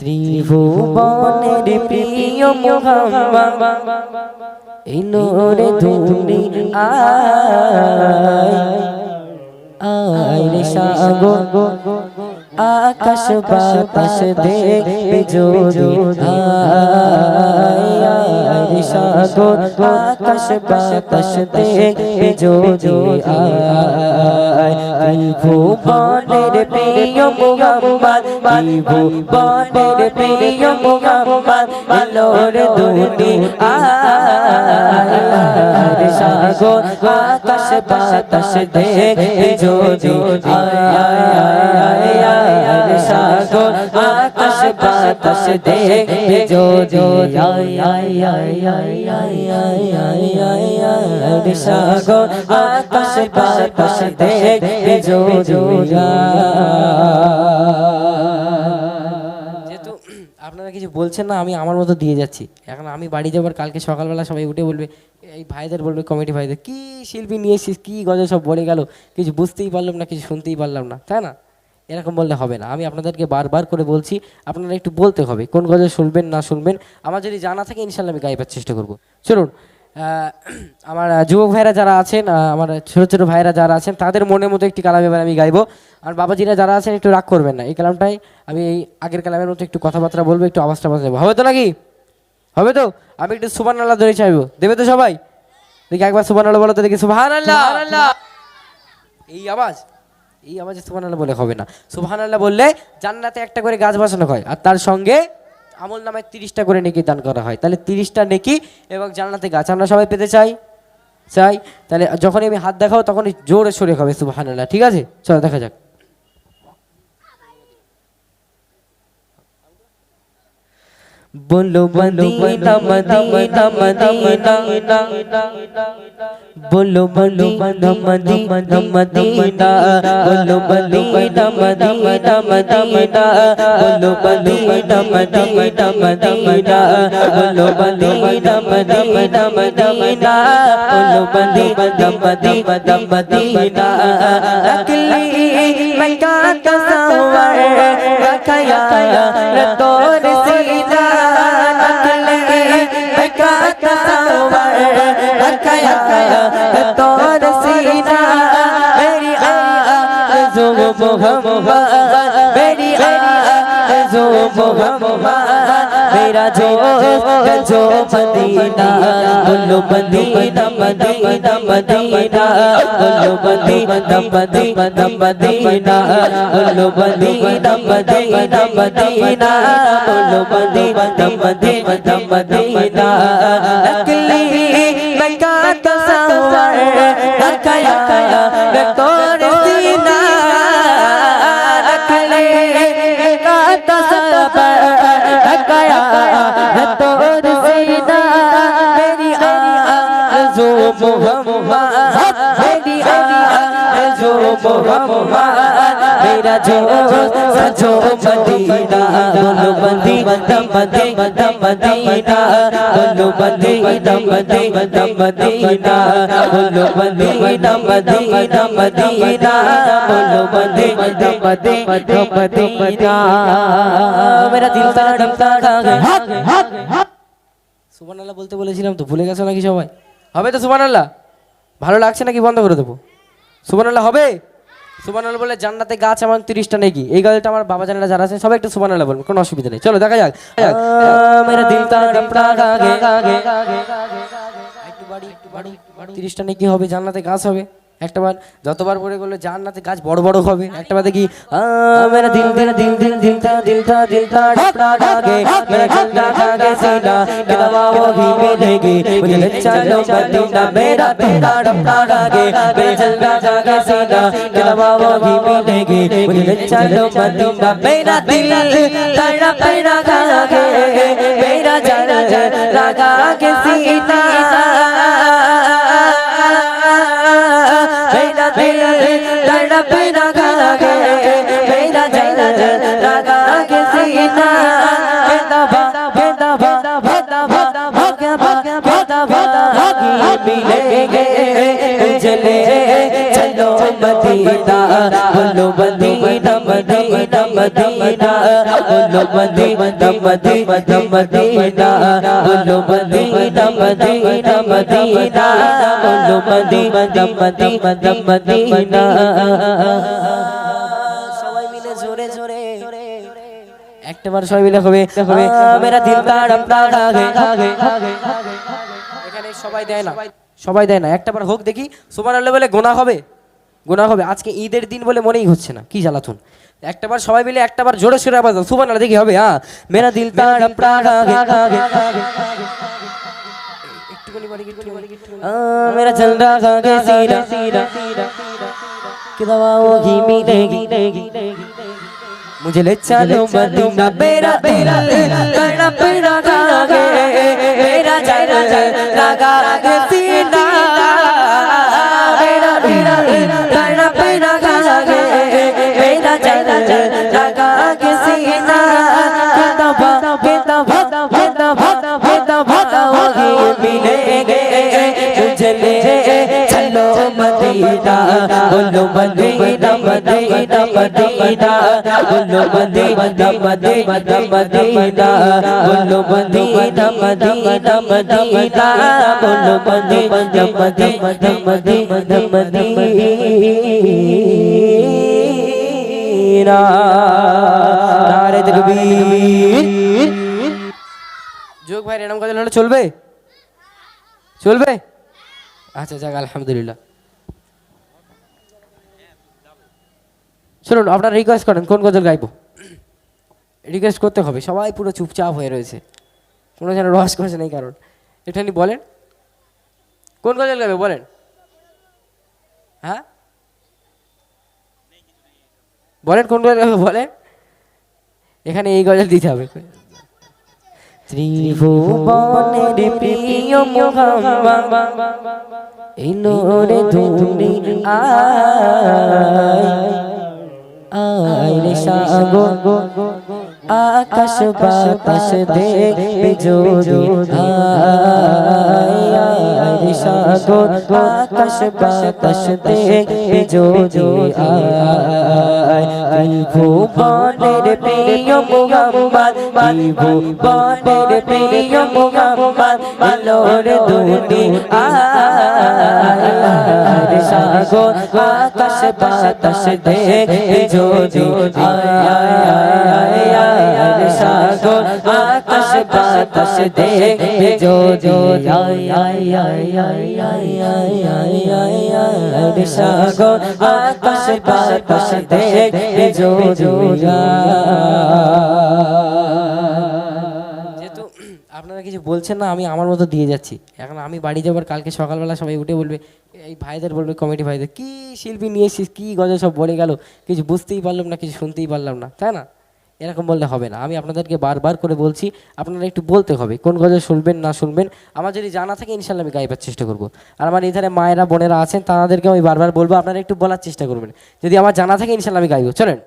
ত্রিভুবনের প্রিয় মোহাম্মদ এই নোরে ধুনি আয় আয় রে সাগর আকাশ বাতাস দেখবে যদি আয়। সাগর, আকাশ বাতাস দেখবে যদি আয়। ত্রিভুবনের প্রিয় মোহাম্মদ ত্রিভুবনের প্রিয় মোহাম্মদ আলোর দুনি আয়। সাগর, আকাশ বাতাস দেখবে যদি আয়। আয় সাগর, আকাশ বাতাস দেখবে যদি আয় আয় আয়। যেহেতু আপনারা কিছু বলছেন না, আমি আমার মতো দিয়ে যাচ্ছি। এখন আমি বাড়ি যাবার কালকে সকালবেলা সবাই উঠে বলবে, এই ভাইদের বলবে কমিটি ভাইদের, কি শিল্পী নিয়ে কি গজল সব বলে গেল? কিছু বুঝতেই পারলাম না, কিছু শুনতেই পারলাম না, তাই না? এরকম বললে হবে না। আমি আপনাদেরকে বারবার করে বলছি আপনারা একটু বলতে হবে কোন গজল শুনবেন না শুনবেন। আমার যদি জানা থাকে ইনশাল্লাহ আমি গাইবার চেষ্টা করব। চলুন আমার যুবক ভাইরা যারা আছেন আমার ছোটো ছোটো ভাইরা যারা আছেন তাদের মনের মতো একটি কালাম এবার আমি গাইবো। আর বাবাজিরা যারা আছেন একটু রাগ করবেন না। এই কালামটাই আমি এই আগের কালামের মতো একটু কথাবার্তা বলব একটু আওয়াজটা বাজা দেবো হবে তো নাকি? হবে তো? আমি একটু সুবান আল্লাহ ধরে চাইব। দেবে তো সবাই? দেখি একবার সুবান আল্লাহ বলো তো দেখি। সুবাহান আল্লাহ এই আওয়াজ? এই আওয়াজে সুবাহ আল্লাহ বলে হবে না। সুবাহান আল্লাহ বললে জান্নাতে একটা করে গাছ বসানো হয় আর তার সঙ্গে আমল নামায় তিরিশটা করে নেকি দান করা হয়। তাহলে তিরিশটা নেকি এবং জান্নাতে গাছ আমরা সবাই পেতে চাই? চাই? তাহলে যখনই আমি হাত দেখাবো তখনই জোরে সরে হবে সুবাহান আল্লাহ ঠিক আছে? চলো দেখা যাক। বলো মদিনা মদিনা মদিনা বলো মদিনা মদিনা মদিনা বলো মদিনা মদিনা মদিনা বলো মদিনা মদিনা মদিনা বলো মদিনা মদিনা মদিনা বলো মদিনা মদিনা মদিনা রাখলি মক্কা কা সওয়ার রাখায়া তোর تو سینا میری آرزو محمد میری آرزو محمد میرا جو جو مدینہ بولو مدینہ مدینہ مدینہ بولو مدینہ مدینہ مدینہ بولو مدینہ مدینہ مدینہ بولو مدینہ مدینہ مدینہ मोहम्मद मेरी आज़ो मोहम्मद मेरा जो सजो मदीना बोलो मदीना मदीना मदीना बोलो मदीना मदीना मदीना बोलो मदीना मदीना मदीना बोलो मदीना मदीना मदीना मेरा दिल तड़पता है সুবান আল্লাহ বলতে বলেছিলাম তো ভুলে গেছো নাকি সবাই হবে তো সুবান আল্লাহ ভালো লাগছে নাকি বন্ধ করে দেবো সুবান আল্লাহ হবে সুবান আল্লাহ বলে জান্নাতে গাছ আমার তিরিশটা নাকি এই গাছটা আমার বাবা জানালা যারা আছে সবাই একটু সুবান আল্লাহ বলবেন কোনো অসুবিধা নেই চলো দেখা যাক তিরিশটা নাকি হবে জান্নাতে গাছ হবে একটা বার যতবার পরে করলে যার নাতে গাছ বড় বড় হবে একটা বার দেখি মেরা দিল দিল দিল দিল দিল তা দিল তা দিল তা ডাপড়া ডাকে মেরা ঠান্ডা ঠান্ডা সিনা গিলাওয়া ও ভি মে দেগে মুঝে চলো মদিনা মেরা ঠান্ডা ডাপড়া ডাকে মেরা ঠান্ডা ঠান্ডা সিনা গিলাওয়া ও ভি মে দেগে মুঝে চলো মদিনা মেরা দিল তা ডাপড়া मिलेंगे उजले चलो मदीना बोलो मदीना मदीना मदीना बोलो मदीना मदीना मदीना बोलो मदीना मदीना मदीना बोलो मदीना मदीना मदीना সবাই মিলে জোরে জোরে একটাবার সবাই মিলে হবে হবে মেরা দিল তাড়প তাড়াগে এখানে সবাই দেয় না সবাই দেয় না একটাবার হোক দেখি সুবহানাল্লাহ বলে গোনা হবে গোনা হবে আজকে ঈদের দিন বলে মনেই হচ্ছে না কি জ্বালাতুন একটাবার সবাই মিলে একটাবার জোরে সোরে আবার সুবহানাল্লাহ দেখি হবে হ্যাঁ মেরা দিল তাড়প তাড়াগে একটুখানি বাড়ি একটুখানি मेरा चल रहा है सीना कि दवा होगी मिलेगी मुझे ले चलो मदीना मेरा दिल तड़प रहा है मेरा चल लगा के सीना मेरा दिल तड़प रहा है मेरा चल लगा के सीना कि दवा कि दवा कि दवा कि दवा होगी मिलेंगे मुझे ले चलो मदीना बोलो मदीना मदीना मदीना बोलो मदीना मदीना मदीना बोलो मदीना मदीना मदीना बोलो मदीना मदीना मदीना मदीना नारे तकबीर যোগ ভাই এরকম কাজ হলে চলবে চলবে আচ্ছা যাক আলহামদুলিল্লাহ শুনুন আপনারা রিকোয়েস্ট করেন কোন গজল গাইবো রিকোয়েস্ট করতে হবে। সবাই পুরো চুপচাপ হয়ে রয়েছে। কোনো যেন রস করছে নেই কারণ। একটুখানি বলেন, কোন গজল গাইবে বলেন? হ্যাঁ? বলেন কোন গজল গাইবে বলেন? এখানে এই গজল দিতে হবে। ত্রিভুবনের প্রিয় আকাশ বাতাস দেখবে যদি আয় সাগর আকাশ বাতাস দেখবে যদি আয় ত্রিভুবনের প্রিয় মোহাম্মদ প্রিয় মোহাম্মদ আয় সাগর আকাশ বাতাস দেখে যদি আয় সাগর আকাশ বাতাস দেখে যদি আয় সাগর আকাশ বাতাস যদি যেহেতু আপনারা কিছু বলছেন না আমি আমার মতো দিয়ে যাচ্ছি এখন আমি বাড়ি যাবার কালকে সকালবেলা সবাই উঠে বলবে এই ভাইদের বলবে কমিটি ভাইদের কি শিল্পী নিয়ে এসেছিস কী গজল সব বলে গেল কিছু বুঝতেই পারলাম না কিছু শুনতেই পারলাম না তাই না এরকম বললে হবে না। আমি আপনাদেরকে বারবার করে বলছি, আপনারা একটু বলতে হবে, কোন গজল শুনবেন, না শুনবেন। আমার যদি জানা থাকে ইনশাল্লাহ আমি গাইবার চেষ্টা করব। আর আমার এধারে মায়েরা, বোনেরা আছেন তাদেরকে আমি বারবার বলব, আপনারা একটু বলার চেষ্টা করবেন। যদি আমার জানা থাকে ইনশাল্লাহ আমি গাইবো। চলেন।